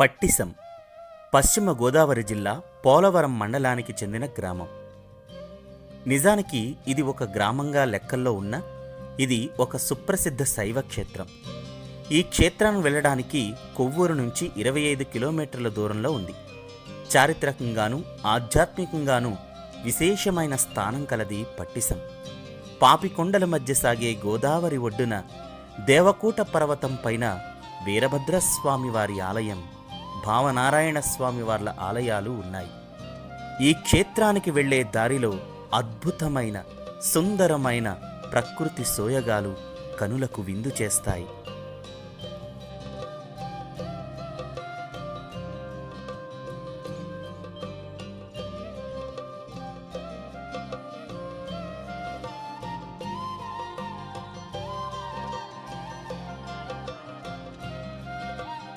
పట్టిసం పశ్చిమ గోదావరి జిల్లా పోలవరం మండలానికి చెందిన గ్రామం. నిజానికి ఇది ఒక గ్రామంగా లెక్కల్లో ఉన్న ఇది ఒక సుప్రసిద్ధ శైవ క్షేత్రం. ఈ క్షేత్రాన్ని వెళ్ళడానికి కొవ్వూరు నుంచి ఇరవై ఐదు కిలోమీటర్ల దూరంలో ఉంది. చారిత్రకంగాను ఆధ్యాత్మికంగాను విశేషమైన స్థానం కలది పట్టిసం. పాపికొండల మధ్య సాగే గోదావరి ఒడ్డున దేవకూట పర్వతం పైన వీరభద్రస్వామివారి ఆలయం భావనారాయణ స్వామి వార్ల ఆలయాలు ఉన్నాయి. ఈ క్షేత్రానికి వెళ్ళే దారిలో అద్భుతమైన సుందరమైన ప్రకృతి సోయగాలు కనులకు విందు చేస్తాయి.